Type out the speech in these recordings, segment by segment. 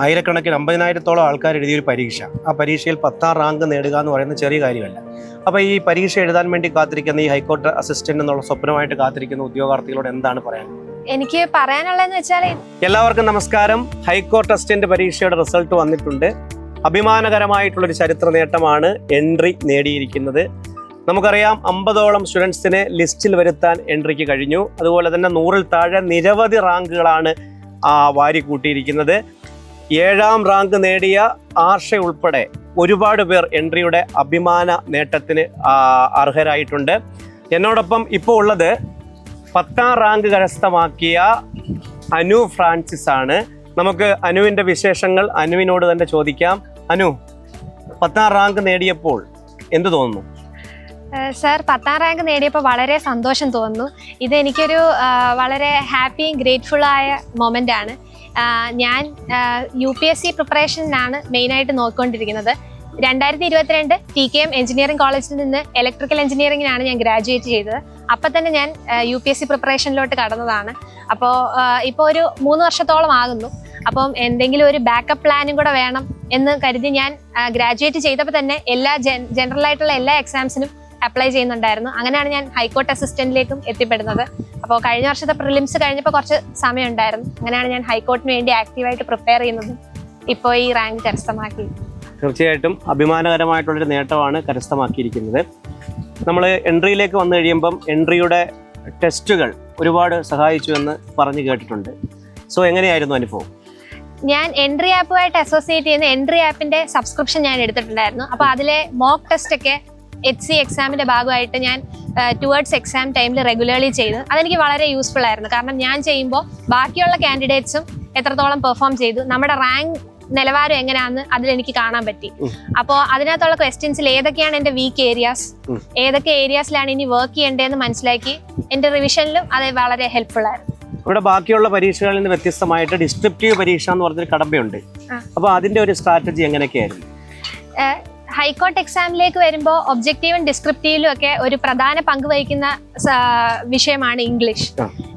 ആയിരക്കണക്കിന് അമ്പതിനായിരത്തോളം ആൾക്കാർ എഴുതിയൊരു പരീക്ഷ. ആ പരീക്ഷയിൽ പത്താം റാങ്ക് നേടുക എന്ന് പറയുന്നത് ചെറിയ കാര്യമല്ല. അപ്പോൾ ഈ പരീക്ഷ എഴുതാൻ വേണ്ടി കാത്തിരിക്കുന്ന ഈ ഹൈക്കോർട്ട് അസിസ്റ്റന്റ് എന്നുള്ള സ്വപ്നമായിട്ട് കാത്തിരിക്കുന്ന ഉദ്യോഗാർത്ഥികളോട് എന്താണ് പറയാൻ? എനിക്ക് പറയാനുള്ളതെന്ന് വെച്ചാൽ എല്ലാവർക്കും നമസ്കാരം. ഹൈക്കോർട്ട് അസിസ്റ്റന്റ് പരീക്ഷയുടെ റിസൾട്ട് വന്നിട്ടുണ്ട്. അഭിമാനകരമായിട്ടുള്ളൊരു ചരിത്ര നേട്ടമാണ് എൻട്രി നേടിയിരിക്കുന്നത്. നമുക്കറിയാം അമ്പതോളം സ്റ്റുഡൻസിനെ ലിസ്റ്റിൽ വരുത്താൻ എൻട്രിക്ക് കഴിഞ്ഞു. അതുപോലെ തന്നെ നൂറിൽ താഴെ നിരവധി റാങ്കുകളാണ് ആ, വാരി കൂട്ടിയിരിക്കുന്നത് ഏഴാം റാങ്ക് നേടിയ ആർഷ ഉൾപ്പെടെ ഒരുപാട് പേർ എൻട്രിയുടെ അഭിമാന നേട്ടത്തിന് അർഹരായിട്ടുണ്ട്. എന്നോടൊപ്പം ഇപ്പോൾ ഉള്ളത് പത്താം റാങ്ക് കരസ്ഥമാക്കിയ അനു ഫ്രാൻസിസ് ആണ്. നമുക്ക് അനുവിന്റെ വിശേഷങ്ങൾ അനുവിനോട് തന്നെ ചോദിക്കാം. അനു പത്താം റാങ്ക് നേടിയപ്പോൾ എന്ത് തോന്നുന്നു? സർ പത്താം റാങ്ക് നേടിയപ്പോൾ വളരെ സന്തോഷം തോന്നുന്നു. ഇത് എനിക്കൊരു ആ, വളരെ ഹാപ്പിയും ഗ്രേറ്റ്ഫുൾ ആയ മൊമെന്റ് ആണ് ഞാൻ യു പി എസ് സി പ്രിപ്പറേഷനാണ് മെയിനായിട്ട് നോക്കിക്കൊണ്ടിരിക്കുന്നത്. രണ്ടായിരത്തി ഇരുപത്തിരണ്ട് ടി കെ എം എഞ്ചിനീയറിംഗ് കോളേജിൽ നിന്ന് ഇലക്ട്രിക്കൽ എഞ്ചിനീയറിംഗിനാണ് ഞാൻ ഗ്രാജുവേറ്റ് ചെയ്തത്. അപ്പം തന്നെ ഞാൻ യു പി എസ് സി പ്രിപ്പറേഷനിലോട്ട് കടന്നതാണ്. അപ്പോൾ ഇപ്പോൾ ഒരു മൂന്ന് വർഷത്തോളം ആകുന്നു. അപ്പം എന്തെങ്കിലും ഒരു ബാക്കപ്പ് പ്ലാനും കൂടെ വേണം എന്ന് കരുതി ഞാൻ ഗ്രാജുവേറ്റ് ചെയ്തപ്പോൾ തന്നെ എല്ലാ ജനറൽ ആയിട്ടുള്ള എല്ലാ എക്സാംസിനും അപ്ലൈ ചെയ്യുന്നുണ്ടായിരുന്നു. അങ്ങനെയാണ് ഞാൻ ഹൈക്കോർട്ട് അസിസ്റ്റന്റിലേക്കും എത്തിപ്പെടുന്നത്. അപ്പോൾ കഴിഞ്ഞ വർഷത്തെ പ്രിലിംസ് കഴിഞ്ഞപ്പോൾ കുറച്ച് സമയം ഉണ്ടായിരുന്നു അങ്ങനെയാണ് ഞാൻ ഹൈക്കോർട്ടിന് വേണ്ടി ആക്റ്റീവായിട്ട് പ്രിപ്പയർ ചെയ്യുന്നതും. ഇപ്പോൾ ഈ റാങ്ക് കരസ്ഥമാക്കി. തീർച്ചയായിട്ടും അഭിമാനകരമായിട്ടുള്ളൊരു നേട്ടമാണ് കരസ്ഥമാക്കിയിരിക്കുന്നത്. നമ്മൾ എൻട്രിയിലേക്ക് വന്നു കഴിയുമ്പം എൻട്രിയുടെ ടെസ്റ്റുകൾ ഒരുപാട് സഹായിച്ചു എന്ന് പറഞ്ഞു കേട്ടിട്ടുണ്ട്. സോ എങ്ങനെയായിരുന്നു അനുഭവം? ഞാൻ എൻട്രി ആപ്പുമായിട്ട് അസോസിയേറ്റ് ചെയ്യുന്ന എൻട്രി ആപ്പിന്റെ സബ്സ്ക്രിപ്ഷൻ ഞാൻ എടുത്തിട്ടുണ്ടായിരുന്നു. അപ്പോൾ അതിലെ മോക്ക് ടെസ്റ്റ് ഒക്കെ എച്ച് സി എക്സാമിന്റെ ഭാഗമായിട്ട് ഞാൻ ടുവേർഡ്സ് എക്സാം ടൈമിൽ റെഗുലർലി ചെയ്തു. അതെനിക്ക് വളരെ യൂസ്ഫുൾ ആയിരുന്നു. കാരണം ഞാൻ ചെയ്യുമ്പോൾ ബാക്കിയുള്ള കാൻഡിഡേറ്റ്സും എത്രത്തോളം പെർഫോം ചെയ്തു നമ്മുടെ റാങ്ക് നിലവാരം എങ്ങനെയാന്ന് അതിലെനിക്ക് കാണാൻ പറ്റി. അപ്പോൾ അതിനകത്തുള്ള ക്വസ്റ്റ്യൻസിൽ ഏതൊക്കെയാണ് എന്റെ വീക്ക് ഏരിയാസ് ഏതൊക്കെ ഏരിയാസിലാണ് ഇനി വർക്ക് ചെയ്യേണ്ടതെന്ന് മനസ്സിലാക്കി എന്റെ റിവിഷനിലും അത് വളരെ ഹെൽപ്ഫുൾ ആയിരുന്നു. ഇവിടെ ബാക്കിയുള്ള പരീക്ഷകളിൽ നിന്ന് വ്യത്യസ്തമായിട്ട് ഡിസ്ക്രിപ്റ്റീവ് പരീക്ഷ എന്ന് പറഞ്ഞൊരു കടമ്പയുണ്ട്. അപ്പോൾ അതിന്റെ ഒരു സ്ട്രാറ്റജി എങ്ങനെയൊക്കെയായിരുന്നു? ഹൈക്കോർട്ട് എക്സാമിലേക്ക് വരുമ്പോൾ ഒബ്ജക്റ്റീവും ഡിസ്ക്രിപ്റ്റീവിലും ഒക്കെ ഒരു പ്രധാന പങ്ക് വഹിക്കുന്ന വിഷയമാണ് ഇംഗ്ലീഷ്.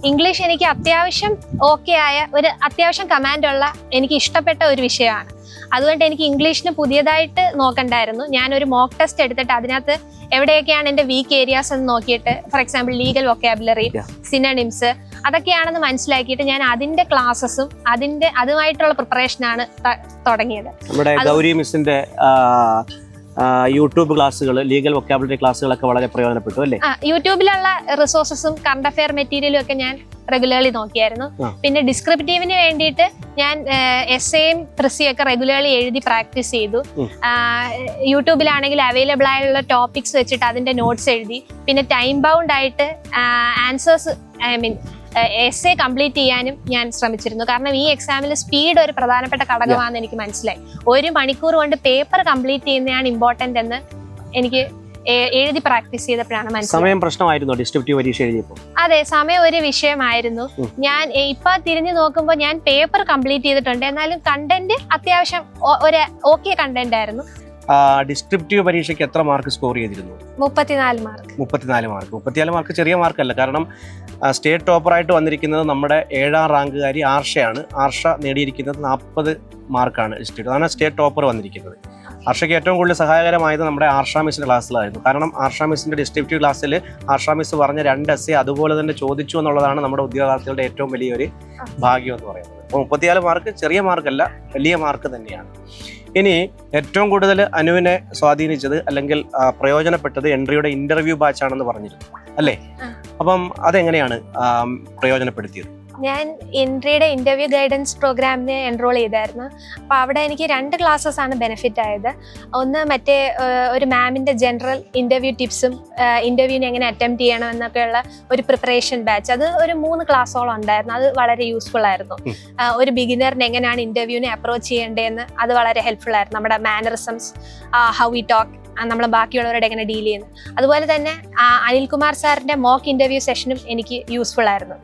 ഇംഗ്ലീഷ് എനിക്ക് അത്യാവശ്യം ഓക്കെ ആയ ഒരു അത്യാവശ്യം കമാൻഡുള്ള എനിക്ക് ഇഷ്ടപ്പെട്ട ഒരു വിഷയമാണ്. അതുകൊണ്ട് എനിക്ക് ഇംഗ്ലീഷിന് പുതിയതായിട്ട് നോക്കണ്ടായിരുന്നു. ഞാനൊരു മോക്ക് ടെസ്റ്റ് എടുത്തിട്ട് അതിനകത്ത് എവിടെയൊക്കെയാണ് എന്റെ വീക്ക് ഏരിയാസ് എന്ന് നോക്കിയിട്ട് for example legal vocabulary. Synonyms അതൊക്കെയാണെന്ന് മനസ്സിലാക്കിയിട്ട് ഞാൻ അതിന്റെ ക്ലാസ്സസും അതിന്റെ അതുമായിട്ടുള്ള പ്രിപ്പറേഷനാണ് തുടങ്ങിയത്. നമ്മുടെ ഗൗരി മിസ്സിന്റെ യൂട്യൂബ് ക്ലാസ്സുകൾ ലീഗൽ വൊക്കാബുലറി ക്ലാസ്സുകളൊക്കെ വളരെ പ്രയോജനപ്പെട്ടു അല്ലേ? യൂട്യൂബിലുള്ള റിസോഴ്സസും കറണ്ട് അഫയർ മെറ്റീരിയലും ഒക്കെ ഞാൻ റെഗുലർലി നോക്കിയായിരുന്നു. പിന്നെ ഡിസ്ക്രിപ്റ്റീവിന് വേണ്ടിയിട്ട് ഞാൻ എസ് എയും ട്രിസിയും ഒക്കെ റെഗുലർലി എഴുതി പ്രാക്ടീസ് ചെയ്തു. യൂട്യൂബിലാണെങ്കിൽ അവൈലബിൾ ആയുള്ള ടോപ്പിക്സ് വെച്ചിട്ട് അതിന്റെ നോട്ട്സ് എഴുതി. പിന്നെ ടൈം ബൗണ്ട് ആയിട്ട് answers I mean essay complete ചെയ്യാനും ഞാൻ ശ്രമിച്ചിരുന്നു. കാരണം ഈ എക്സാമിൽ സ്പീഡ് ഒരു പ്രധാനപ്പെട്ട ഘടകമാണെന്ന് എനിക്ക് മനസ്സിലായി. ഒരു മണിക്കൂർ കൊണ്ട് പേപ്പർ കംപ്ലീറ്റ് ചെയ്യുന്നതാണ് ഇമ്പോർട്ടന്റ് എന്ന് എനിക്ക് എഴുതി പ്രാക്ടീസ് ചെയ്തപ്പോഴാണ് മനസ്സിലായത്. അതെ സമയം ഒരു വിഷയമായിരുന്നു. ഞാൻ ഇപ്പൊ തിരിഞ്ഞു നോക്കുമ്പോൾ ഞാൻ പേപ്പർ കംപ്ലീറ്റ് ചെയ്തിട്ടുണ്ട്. എന്നാലും കണ്ടന്റ് അത്യാവശ്യം ഒരു ഓക്കെ കണ്ടന്റ് ആയിരുന്നു. ഡിസ്ക്രിപ്റ്റീവ് പരീക്ഷയ്ക്ക് എത്ര മാർക്ക് സ്കോർ ചെയ്തിരുന്നു? മുപ്പത്തിനാല് മാർക്ക്. മുപ്പത്തിനാല് മാർക്ക്. മുപ്പത്തിനാല് മാർക്ക് ചെറിയ മാർക്കല്ല. കാരണം സ്റ്റേറ്റ് ടോപ്പറായിട്ട് വന്നിരിക്കുന്നത് നമ്മുടെ ഏഴാം റാങ്കുകാരി ആർഷയാണ്. ആർഷ നേടിയിരിക്കുന്നത് നാൽപ്പത് മാർക്കാണ് ഡിസ്ട്രിക്ട് അതാണ് സ്റ്റേറ്റ് ടോപ്പർ വന്നിരിക്കുന്നത്. ആർഷയ്ക്ക് ഏറ്റവും കൂടുതൽ സഹായകരമായത് നമ്മുടെ ആർഷ മിസ്സിന്റെ ക്ലാസ്സിലായിരുന്നു. കാരണം ആർഷ മിസ്സിന്റെ ഡിസ്ട്രിക്റ്റീവ് ക്ലാസ്സിൽ ആർഷ മിസ് പറഞ്ഞ രണ്ട് എസ് അതുപോലെ തന്നെ ചോദിച്ചു എന്നുള്ളതാണ് നമ്മുടെ ഉദ്യോഗാർത്ഥികളുടെ ഏറ്റവും വലിയൊരു ഭാഗ്യം എന്ന് പറയുന്നത്. അപ്പോൾ മുപ്പത്തിയാൽ മാർക്ക് ചെറിയ മാർക്കല്ല വലിയ മാർക്ക് തന്നെയാണ്. ഇനി ഏറ്റവും കൂടുതൽ അനുവിനെ സ്വാധീനിച്ചത് അല്ലെങ്കിൽ പ്രയോജനപ്പെട്ടത് എൻട്രിയുടെ ഇന്റർവ്യൂ ബാച്ച് ആണെന്ന് പറഞ്ഞിരുന്നു. അല്ലേ? അപ്പം അതെങ്ങനെയാണ് പ്രയോജനപ്പെടുത്തിയത്? ഞാൻ എൻട്രിയുടെ ഇന്റർവ്യൂ ഗൈഡൻസ് പ്രോഗ്രാമിന് എൻറോൾ ചെയ്തായിരുന്നു. അപ്പോൾ അവിടെ എനിക്ക് രണ്ട് ക്ലാസ്സസ് ആണ് ബെനിഫിറ്റ് ആയത്. ഒന്ന് മറ്റേ ഒരു മാമിന്റെ ജനറൽ ഇന്റർവ്യൂ ടിപ്സും ഇന്റർവ്യൂവിന് എങ്ങനെ അറ്റംപ്റ്റ് ചെയ്യണം എന്നൊക്കെയുള്ള ഒരു പ്രിപ്പറേഷൻ ബാച്ച് അത് ഒരു മൂന്ന് ക്ലാസ്സോളം ഉണ്ടായിരുന്നു. അത് വളരെ യൂസ്ഫുൾ ആയിരുന്നു. ഒരു ബിഗിനറിന് എങ്ങനെയാണ് ഇന്റർവ്യൂവിനെ അപ്രോച്ച് ചെയ്യേണ്ടതെന്ന് അത് വളരെ ഹെൽപ്ഫുൾ ആയിരുന്നു. നമ്മുടെ മാനറിസംസ് ഹൗ വി ടോക്ക് നമ്മൾ ബാക്കിയുള്ളവരോട് എങ്ങനെ ഡീൽ ചെയ്യുന്നു. അതുപോലെ തന്നെ അനിൽകുമാർ സാറിന്റെ മോക്ക് ഇന്റർവ്യൂ സെഷനും എനിക്ക് യൂസ്ഫുൾ ആയിരുന്നു.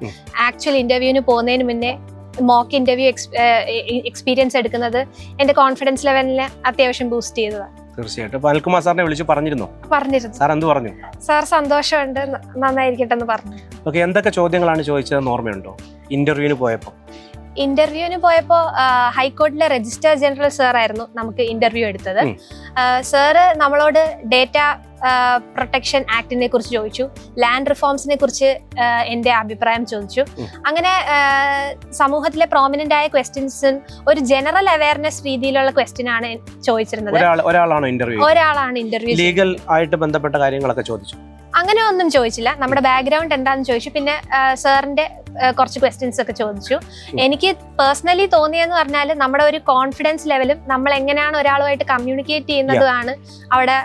ആക്ച്വൽ ഇന്റർവ്യൂവിന് പോകുന്നതിന് മുന്നേ മോക്ക് ഇന്റർവ്യൂ എക്സ്പീരിയൻസ് എടുക്കുന്നത് എന്റെ കോൺഫിഡൻസ് ലെവലിനെ അത്യാവശ്യം ബൂസ്റ്റ് ചെയ്തതാണ് തീർച്ചയായിട്ടും. അനിൽകുമാർ സാറിനെ വിളിച്ച് പറഞ്ഞിരുന്നോ? പറഞ്ഞിരുന്നു. സാർ എന്ത് പറഞ്ഞു? സാർ സന്തോഷമുണ്ട് നന്നായിരിക്കട്ടെ എന്ന് പറഞ്ഞു. ഓക്കെ എന്തൊക്കെ ചോദ്യങ്ങളാണ് ചോദിച്ചതെന്ന് ഓർമ്മയുണ്ടോ? ഇന്റർവ്യൂവിന് പോയപ്പോൾ ഇന്റർവ്യൂവിന് പോയപ്പോ ആ, ഹൈക്കോർട്ടിലെ രജിസ്ട്രാർ ജനറൽ സാർ ആയിരുന്നു നമുക്ക് ഇന്റർവ്യൂ എടുത്തത്. സാറ് നമ്മളോട് ഡേറ്റ പ്രൊട്ടക്ഷൻ ആക്ടിനെ കുറിച്ച് ചോദിച്ചു ലാൻഡ് റിഫോംസിനെ കുറിച്ച് എന്റെ എന്റെ അഭിപ്രായം ചോദിച്ചു. അങ്ങനെ സമൂഹത്തിലെ പ്രോമിനന്റ് ആയ ക്വസ്റ്റ്യൻസും ഒരു ജനറൽ അവയർനെസ് രീതിയിലുള്ള ക്വസ്റ്റ്യൻ ആണ് ചോദിച്ചിരുന്നത്. ഒരാളാണ് ഇന്റർവ്യൂ ലീഗൽ ആയിട്ട് ബന്ധപ്പെട്ട കാര്യങ്ങളൊക്കെ ചോദിച്ചു. അങ്ങനെ ഒന്നും ചോദിച്ചില്ല. നമ്മുടെ ബാക്ക്ഗ്രൗണ്ട് എന്താണെന്ന് ചോദിച്ചു. പിന്നെ സാറിന്റെ കുറച്ച് ക്വസ്റ്റ്യൻസ് ഒക്കെ ചോദിച്ചു. എനിക്ക് പേഴ്സണലി തോന്നിയെന്ന് പറഞ്ഞാൽ നമ്മുടെ ഒരു കോൺഫിഡൻസ് ലെവലും നമ്മൾ എങ്ങനെയാണ് ഒരാളുമായിട്ട് കമ്മ്യൂണിക്കേറ്റ് ചെയ്യുന്നതുമാണ് അവിടെ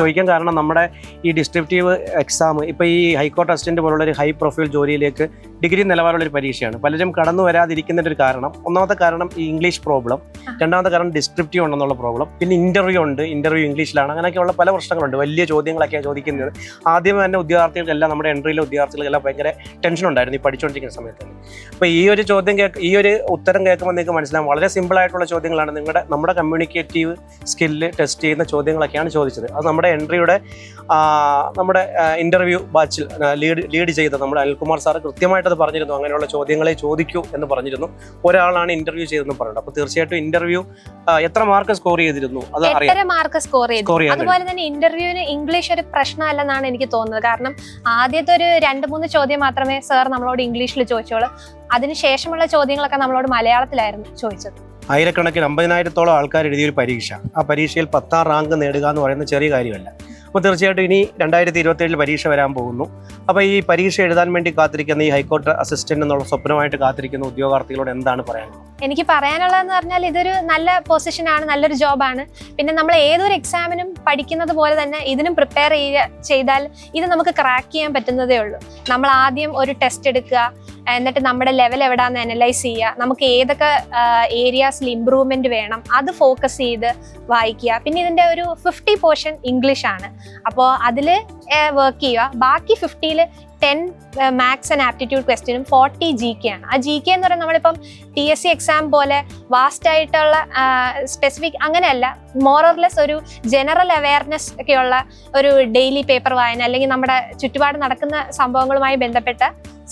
ചോദിക്കാൻ കാരണം നമ്മുടെ ഈ ഡിസ്ക്രിപ്റ്റീവ് എക്സാം ഇപ്പൊ ഈ ഹൈക്കോർട്ട് അസിസ്റ്റന്റ് പോലുള്ള ഒരു ഹൈ പ്രൊഫൈൽ ജോലിയിലേക്ക് ഡിഗ്രി നിലവാരമുള്ള ഒരു പരീക്ഷയാണ്. പലരും കടന്നു വരാതിരിക്കുന്നതിന്റെ ഒരു കാരണം ഒന്നാമത്തെ കാരണം ഈ ഇംഗ്ലീഷ് പ്രോബ്ലം രണ്ടാമത്തെ കാരണം ഡിസ്ക്രിപ്റ്റീവ് ഉണ്ടെന്നുള്ള പ്രോബ്ലം പിന്നെ ഇന്റർവ്യൂ ഉണ്ട് ഇന്റർവ്യൂ ഇംഗ്ലീഷിലാണ് അങ്ങനെയൊക്കെയുള്ള പല പ്രശ്നങ്ങളുണ്ട്. വലിയ ചോദ്യങ്ങളൊക്കെയാണ് ചോദിക്കുന്നത്. ആദ്യം തന്നെ ഉദ്യോഗാർത്ഥികൾക്കെല്ലാം നമ്മുടെ എൻട്രിയിലെ ഉദ്യോഗാർത്ഥികൾക്കെല്ലാം ഭയങ്കര ടെൻഷൻ ഉണ്ടായിരുന്നു ഈ പഠിച്ചുകൊണ്ടിരിക്കുന്ന സമയത്ത്. അപ്പോൾ ഈ ഒരു ചോദ്യം കേക്ക് ഈ ഒരു ഉത്തരം കേൾക്കുമ്പോൾ നിങ്ങൾക്ക് മനസ്സിലാവും വളരെ സിമ്പിൾ ആയിട്ടുള്ള ചോദ്യങ്ങളാണ്. നിങ്ങളുടെ നമ്മുടെ കമ്മ്യൂണിക്കേറ്റീവ് സ്കില്ല് ടെസ്റ്റ് ചെയ്യുന്ന ചോദ്യങ്ങളൊക്കെയാണ് ചോദിച്ചത്. അത് നമ്മുടെ എൻട്രിയുടെ നമ്മുടെ ഇന്റർവ്യൂ ബാച്ചിൽ ലീഡ് ലീഡ് ചെയ്ത നമ്മുടെ അനിൽകുമാർ സാർ കൃത്യമായിട്ട് അത് പറഞ്ഞിരുന്നു. അങ്ങനെയുള്ള ചോദ്യങ്ങളെ ചോദിക്കൂ എന്ന് പറഞ്ഞിരുന്നു. ഒരാളാണ് ഇന്റർവ്യൂ ചെയ്തെന്ന് പറഞ്ഞത് അപ്പോൾ തീർച്ചയായിട്ടും ഇന്റർവ്യൂ എത്ര മാർക്ക് സ്കോർ ചെയ്തിരുന്നു അത് എട്ടര മാർക്ക് സ്കോർ ചെയ്തു? അതുപോലെ തന്നെ ഇന്റർവ്യൂവിന് ഇംഗ്ലീഷ് ഒരു പ്രശ്നമല്ലെന്നാണ് എനിക്ക് തോന്നുന്നത്. കാരണം ആദ്യത്തെ ഒരു രണ്ട് മൂന്ന് ചോദ്യം മാത്രമേ സാർ നമ്മളോട് ഇംഗ്ലീഷിൽ ചോദിച്ചോളൂ അതിനുശേഷമുള്ള ചോദ്യങ്ങളൊക്കെ നമ്മളോട് മലയാളത്തിലായിരുന്നു ചോദിച്ചത്. ആയിരക്കണക്കിന് അമ്പതിനായിരത്തോളം ആൾക്കാർ എഴുതിയ ഒരു പരീക്ഷ. ആ പരീക്ഷയിൽ പത്താം റാങ്ക് നേടുക എന്ന് പറയുന്നത് ചെറിയ കാര്യമല്ല. അപ്പോൾ തീർച്ചയായിട്ടും ഇനി രണ്ടായിരത്തി ഇരുപത്തേഴിൽ പരീക്ഷ വരാൻ പോകുന്നു. അപ്പോൾ ഈ പരീക്ഷ എഴുതാൻ വേണ്ടി കാത്തിരിക്കുന്ന ഈ ഹൈക്കോർട്ട് അസിസ്റ്റന്റ് എന്നുള്ള സ്വപ്നമായിട്ട് കാത്തിരിക്കുന്ന ഉദ്യോഗാർത്ഥികളോട് എന്താണ് പറയാനുള്ളത് എനിക്ക് പറയാനുള്ളതെന്ന് പറഞ്ഞാൽ ഇതൊരു നല്ല പൊസിഷനാണ് നല്ലൊരു ജോബാണ് പിന്നെ നമ്മൾ ഏതൊരു എക്സാമിനും പഠിക്കുന്നത് പോലെ തന്നെ ഇതിനും പ്രിപ്പയർ ചെയ്താൽ ഇത് നമുക്ക് ക്രാക്ക് ചെയ്യാൻ പറ്റുന്നതേ ഉള്ളൂ. നമ്മൾ ആദ്യം ഒരു ടെസ്റ്റ് എടുക്കുക എന്നിട്ട് നമ്മുടെ ലെവൽ എവിടാന്ന് അനലൈസ് ചെയ്യുക. നമുക്ക് ഏതൊക്കെ ഏരിയാസിൽ ഇമ്പ്രൂവ്മെന്റ് വേണം. അത് ഫോക്കസ് ചെയ്ത് വായിക്കുക. പിന്നെ ഇതിന്റെ ഒരു ഫിഫ്റ്റി പോർഷൻ ഇംഗ്ലീഷാണ് അപ്പോൾ അതിൽ വർക്ക് ചെയ്യുക. ബാക്കി ഫിഫ്റ്റിയിൽ ടെൻ മാത്സ് ആൻഡ് ആപ്റ്റിറ്റ്യൂഡ് ക്വസ്റ്റ്യനും ഫോർട്ടി ജി കെ ആണ്. ആ ജി കെ എന്ന് പറയുന്നത് നമ്മളിപ്പം ടി എസ് സി എക്സാം പോലെ വാസ്റ്റ് ആയിട്ടുള്ള സ്പെസിഫിക് അങ്ങനെയല്ല മോറർലെസ് ഒരു ജനറൽ അവയർനെസ് ഒക്കെയുള്ള ഒരു ഡെയിലി പേപ്പർ വായന അല്ലെങ്കിൽ നമ്മുടെ ചുറ്റുപാട് നടക്കുന്ന സംഭവങ്ങളുമായി ബന്ധപ്പെട്ട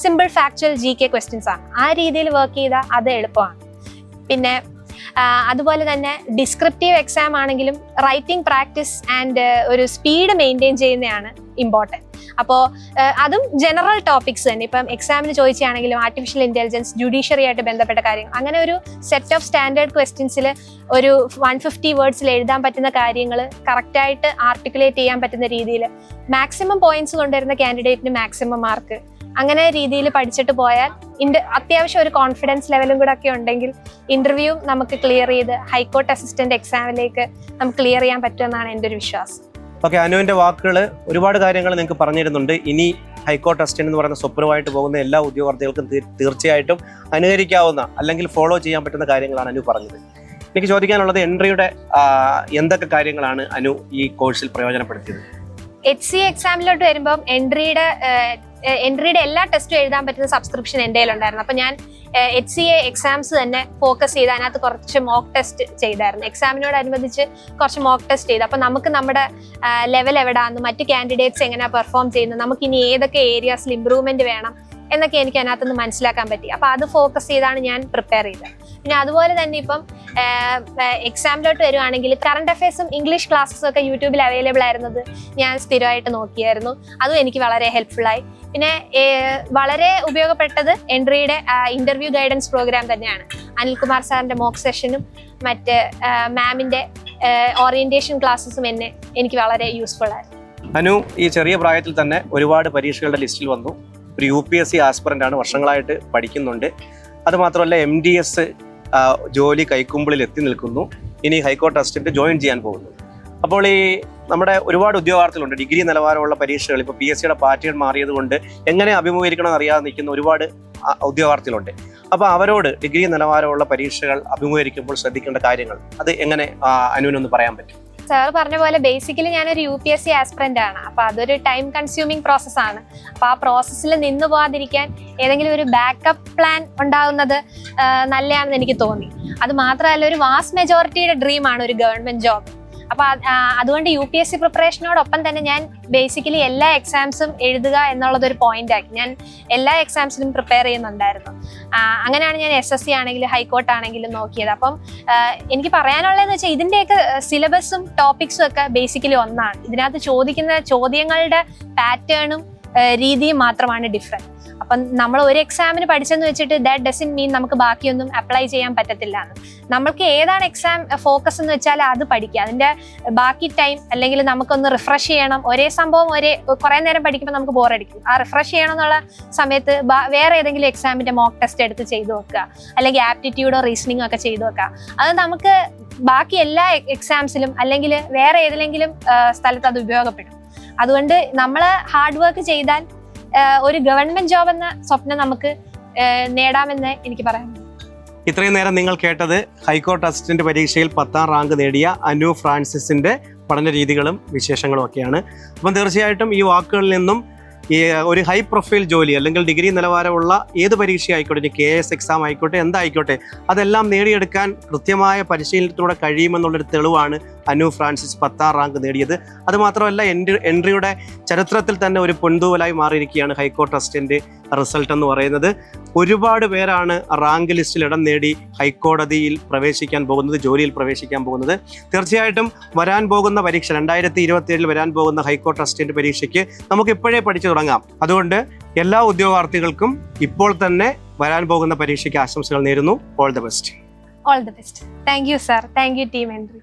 simple factual G K questions ആണ്. ആ രീതിയിൽ വർക്ക് ചെയ്താൽ അത് എളുപ്പമാണ്. പിന്നെ അതുപോലെ തന്നെ ഡിസ്ക്രിപ്റ്റീവ് എക്സാം ആണെങ്കിലും റൈറ്റിംഗ് പ്രാക്ടീസ് ആൻഡ് ഒരു സ്പീഡ് മെയിന്റെയിൻ ചെയ്യുന്നതാണ് ഇമ്പോർട്ടന്റ് അപ്പോൾ അതും ജനറൽ ടോപ്പിക്സ് തന്നെ. ഇപ്പം എക്സാമിന് ചോദിച്ചാണെങ്കിലും ആർട്ടിഫിഷ്യൽ ഇന്റലിജൻസ് ജുഡീഷ്യറി ആയിട്ട് ബന്ധപ്പെട്ട കാര്യങ്ങൾ. അങ്ങനെ ഒരു സെറ്റ് ഓഫ് സ്റ്റാൻഡേർഡ് ക്വസ്റ്റ്യൻസിൽ ഒരു വൺ ഫിഫ്റ്റി വേർഡ്സിൽ എഴുതാൻ പറ്റുന്ന കാര്യങ്ങൾ കറക്റ്റായിട്ട് ആർട്ടിക്കുലേറ്റ് ചെയ്യാൻ പറ്റുന്ന രീതിയിൽ മാക്സിമം പോയിന്റ്സ് കൊണ്ടുവരുന്ന കാൻഡിഡേറ്റിന് മാക്സിമം മാർക്ക് അങ്ങനെ രീതിയിൽ പഠിച്ചിട്ട് പോയാൽ ഇൻഡ അത്യാവശ്യം ഒരു കോൺഫിഡൻസ് ലെവലും കൂടെ ഒക്കെ ഉണ്ടെങ്കിൽ ഇന്റർവ്യൂ നമുക്ക് ക്ലിയർ ചെയ്ത് ഹൈക്കോർട്ട് അസിസ്റ്റന്റ് എക്സാമിലേക്ക് നമുക്ക് ക്ലിയർ ചെയ്യാൻ പറ്റുമെന്നാണ് എന്റെ ഒരു വിശ്വാസം. ഓക്കെ അനുവിന്റെ വാക്കുകൾ ഒരുപാട് കാര്യങ്ങൾ നിങ്ങൾക്ക് പറഞ്ഞിരുന്നുണ്ട്. ഇനി ഹൈക്കോർട്ട് അസിസ്റ്റന്റ് എന്ന് പറയുന്ന സ്വപ്നമായിട്ട് പോകുന്ന എല്ലാ ഉദ്യോഗാർത്ഥികൾക്കും തീർച്ചയായിട്ടും അനുകരിക്കാവുന്ന അല്ലെങ്കിൽ ഫോളോ ചെയ്യാൻ പറ്റുന്ന കാര്യങ്ങളാണ് അനു പറഞ്ഞത്. എനിക്ക് ചോദിക്കാനുള്ളത് എൻട്രിയുടെ എന്തൊക്കെ കാര്യങ്ങളാണ് അനു ഈ കോഴ്സിൽ പ്രയോജനപ്പെടുത്തിയത്? എച്ച് സി എക്സാമിലോട്ട് വരുമ്പം എൻട്രിയുടെ എൻട്രിയുടെ എല്ലാ ടെസ്റ്റും എഴുതാൻ പറ്റുന്ന സബ്സ്ക്രിപ്ഷൻ എന്റെ കയ്യിലുണ്ടായിരുന്നു. അപ്പം ഞാൻ എച്ച് സി എ എക്സാംസ് തന്നെ ഫോക്കസ് ചെയ്ത് അതിനകത്ത് കുറച്ച് മോക്ക് ടെസ്റ്റ് ചെയ്തായിരുന്നു. എക്സാമിനോടനുബന്ധിച്ച് കുറച്ച് മോക്ക് ടെസ്റ്റ് ചെയ്തു. അപ്പം നമുക്ക് നമ്മുടെ ലെവൽ എവിടാന്ന് മറ്റു കാൻഡിഡേറ്റ്സ് എങ്ങനെ പെർഫോം ചെയ്യുന്നത് നമുക്ക് ഇനി ഏതൊക്കെ ഏരിയാസിൽ ഇമ്പ്രൂവ്മെന്റ് വേണം എന്നൊക്കെ എനിക്ക് അതിനകത്തുനിന്ന് മനസ്സിലാക്കാൻ പറ്റി. അപ്പം അത് ഫോക്കസ് ചെയ്താണ് ഞാൻ പ്രിപ്പയർ ചെയ്തത്. പിന്നെ അതുപോലെ തന്നെ ഇപ്പം എക്സാമിലോട്ട് വരുവാണെങ്കിൽ കറണ്ട് അഫയേഴ്സും ഇംഗ്ലീഷ് ക്ലാസ്സും ഒക്കെ യൂട്യൂബിൽ അവൈലബിൾ ആയിരുന്നത് ഞാൻ സ്ഥിരമായിട്ട് നോക്കിയായിരുന്നു. അതും എനിക്ക് വളരെ ഹെൽപ്ഫുള്ളായി പിന്നെ വളരെ ഉപയോഗപ്പെട്ടത് എൻട്രിയുടെ ഇന്റർവ്യൂ ഗൈഡൻസ് പ്രോഗ്രാം തന്നെയാണ്. അനിൽകുമാർ സാറിന്റെ മോക്ക് സെഷനും മറ്റ് മാമിന്റെ ഓറിയന്റേഷൻ ക്ലാസ്സസും എന്നെ എനിക്ക് വളരെ യൂസ്ഫുൾ ആയിരുന്നു. അനു ഈ ചെറിയ പ്രായത്തിൽ തന്നെ ഒരുപാട് പരീക്ഷകളുടെ ലിസ്റ്റിൽ വന്നു. ഒരു U P S C aspirant ആണ് വർഷങ്ങളായിട്ട് പഠിക്കുന്നുണ്ട്. അതുമാത്രമല്ല എം ഡി എസ് ജോലി കൈക്കുമ്പിളിൽ എത്തി നിൽക്കുന്നു. ഇനി ഹൈക്കോർട്ട് അസിസ്റ്റന്റ് ജോയിൻ ചെയ്യാൻ പോകുന്നു. അപ്പോൾ ഈ നമ്മുടെ ഒരുപാട് ഉദ്യോഗാർത്ഥികളുണ്ട്. ഡിഗ്രി നിലവാരമുള്ള പരീക്ഷകൾ ഇപ്പോൾ പി എസ് സിയുടെ പാറ്റേൺ മാറിയത് കൊണ്ട് എങ്ങനെ അഭിമുഖീകരിക്കണം അറിയാതെ നിൽക്കുന്ന ഒരുപാട് ഉദ്യോഗാർത്ഥികളുണ്ട്. അപ്പോൾ അവരോട് ഡിഗ്രി നിലവാരമുള്ള പരീക്ഷകൾ അഭിമുഖീകരിക്കുമ്പോൾ ശ്രദ്ധിക്കേണ്ട കാര്യങ്ങൾ അത് എങ്ങനെ അനുവിനൊന്ന് പറയാൻ പറ്റും? സാർ പറഞ്ഞ പോലെ ബേസിക്കലി ഞാനൊരു U P S C aspirant ആണ്. അപ്പൊ അതൊരു ടൈം കൺസ്യൂമിങ് പ്രോസസ് ആണ്. അപ്പൊ ആ പ്രോസസ്സിൽ നിന്ന് പോകാതിരിക്കാൻ ഏതെങ്കിലും ഒരു ബാക്കപ്പ് പ്ലാൻ ഉണ്ടാകുന്നത് നല്ലതാണെന്ന് എനിക്ക് തോന്നി. അത് മാത്രമല്ല ഒരു വാസ് മെജോറിറ്റിയുടെ ഡ്രീം ആണ് ഒരു ഗവൺമെന്റ് ജോബ് അപ്പോൾ അതുകൊണ്ട് യു പി എസ് സി പ്രിപ്പറേഷനോടൊപ്പം തന്നെ ഞാൻ ബേസിക്കലി എല്ലാ എക്സാംസും എഴുതുക എന്നുള്ളതൊരു പോയിന്റ് ആക്കി. ഞാൻ എല്ലാ എക്സാംസിനും പ്രിപ്പയർ ചെയ്യുന്നുണ്ടായിരുന്നു. അങ്ങനെയാണ് ഞാൻ എസ് എസ് സി ആണെങ്കിലും ഹൈക്കോർട്ട് ആണെങ്കിലും നോക്കിയത്. അപ്പം എനിക്ക് പറയാനുള്ളതെന്ന് വെച്ചാൽ ഇതിന്റെയൊക്കെ സിലബസും ടോപ്പിക്സും ഒക്കെ ബേസിക്കലി ഒന്നാണ്. ഇതിനകത്ത് ചോദിക്കുന്ന ചോദ്യങ്ങളുടെ പാറ്റേണും രീതിയും മാത്രമാണ് ഡിഫറെന്റ് അപ്പം നമ്മൾ ഒരു എക്സാമിന് പഠിച്ചെന്ന് വെച്ചിട്ട് ദാറ്റ് ഡസൻ മീൻ നമുക്ക് ബാക്കിയൊന്നും അപ്ലൈ ചെയ്യാൻ പറ്റത്തില്ല എന്ന്. നമ്മൾക്ക് ഏതാണ് എക്സാം ഫോക്കസ് എന്ന് വെച്ചാൽ അത് പഠിക്കുക. അതിന്റെ ബാക്കി ടൈം അല്ലെങ്കിൽ നമുക്കൊന്ന് റിഫ്രഷ് ചെയ്യണം. ഒരേ സംഭവം ഒരേ കുറേ നേരം പഠിക്കുമ്പോൾ നമുക്ക് ബോറടിക്കും ആ റിഫ്രഷ് ചെയ്യണം എന്നുള്ള സമയത്ത് വേറെ ഏതെങ്കിലും എക്സാമിന്റെ മോക്ക് ടെസ്റ്റ് എടുത്ത് ചെയ്തു വെക്കുക. അല്ലെങ്കിൽ ആപ്റ്റിറ്റ്യൂഡോ റീസണിങ്ങോ ഒക്കെ ചെയ്തു വെക്കുക. അത് നമുക്ക് ബാക്കി എല്ലാ എക്സാംസിലും അല്ലെങ്കിൽ വേറെ ഏതെങ്കിലും സ്ഥലത്ത് അത് ഉപയോഗപ്പെടും. അതുകൊണ്ട് നമ്മൾ ഹാർഡ് വർക്ക് ചെയ്താൽ ഒരു ഗവൺമെന്റ് ജോബ് എന്ന സ്വപ്നം നമുക്ക് നേടാമെന്ന് എനിക്ക് പറയാം ഇത്രയും നേരം നിങ്ങൾ കേട്ടത് ഹൈക്കോർട്ട് അസിസ്റ്റന്റ് പരീക്ഷയിൽ പത്താം റാങ്ക് നേടിയ അനു ഫ്രാൻസിസിന്റെ പഠന രീതികളും വിശേഷങ്ങളും ഒക്കെയാണ്. അപ്പം തീർച്ചയായിട്ടും ഈ വാക്കുകളിൽ നിന്നും ഈ ഒരു ഹൈ പ്രൊഫൈൽ ജോലി അല്ലെങ്കിൽ ഡിഗ്രി നിലവാരമുള്ള ഏത് പരീക്ഷ ആയിക്കോട്ടെ കെ എസ് എക്സാം ആയിക്കോട്ടെ എന്തായിക്കോട്ടെ അതെല്ലാം നേടിയെടുക്കാൻ കൃത്യമായ പരിശീലനത്തിലൂടെ കഴിയുമെന്നുള്ളൊരു തെളിവാണ് അനു ഫ്രാൻസിസ് പത്താം റാങ്ക് നേടിയത്. അതുമാത്രമല്ല എൻട്രി എൻട്രിയുടെ ചരിത്രത്തിൽ തന്നെ ഒരു പൊൻതൂവലായി മാറിയിരിക്കുകയാണ് ഹൈക്കോർട്ട് അസിസ്റ്റന്റ് റിസൾട്ട് എന്ന് പറയുന്നത്. ഒരുപാട് പേരാണ് റാങ്ക് ലിസ്റ്റിൽ ഇടം നേടി ഹൈക്കോടതിയിൽ പ്രവേശിക്കാൻ പോകുന്നത് ജോലിയിൽ പ്രവേശിക്കാൻ പോകുന്നത്. തീർച്ചയായിട്ടും വരാൻ പോകുന്ന പരീക്ഷ രണ്ടായിരത്തി ഇരുപത്തി ഏഴിൽ വരാൻ പോകുന്ന ഹൈക്കോർട്ട് അസിസ്റ്റന്റ് പരീക്ഷയ്ക്ക് നമുക്ക് ഇപ്പോഴേ പഠിച്ചു തുടങ്ങാം. അതുകൊണ്ട് എല്ലാ ഉദ്യോഗാർത്ഥികൾക്കും ഇപ്പോൾ തന്നെ വരാൻ പോകുന്ന പരീക്ഷയ്ക്ക് ആശംസകൾ നേരുന്നു. All the best all the best thank you sir thank you team Entri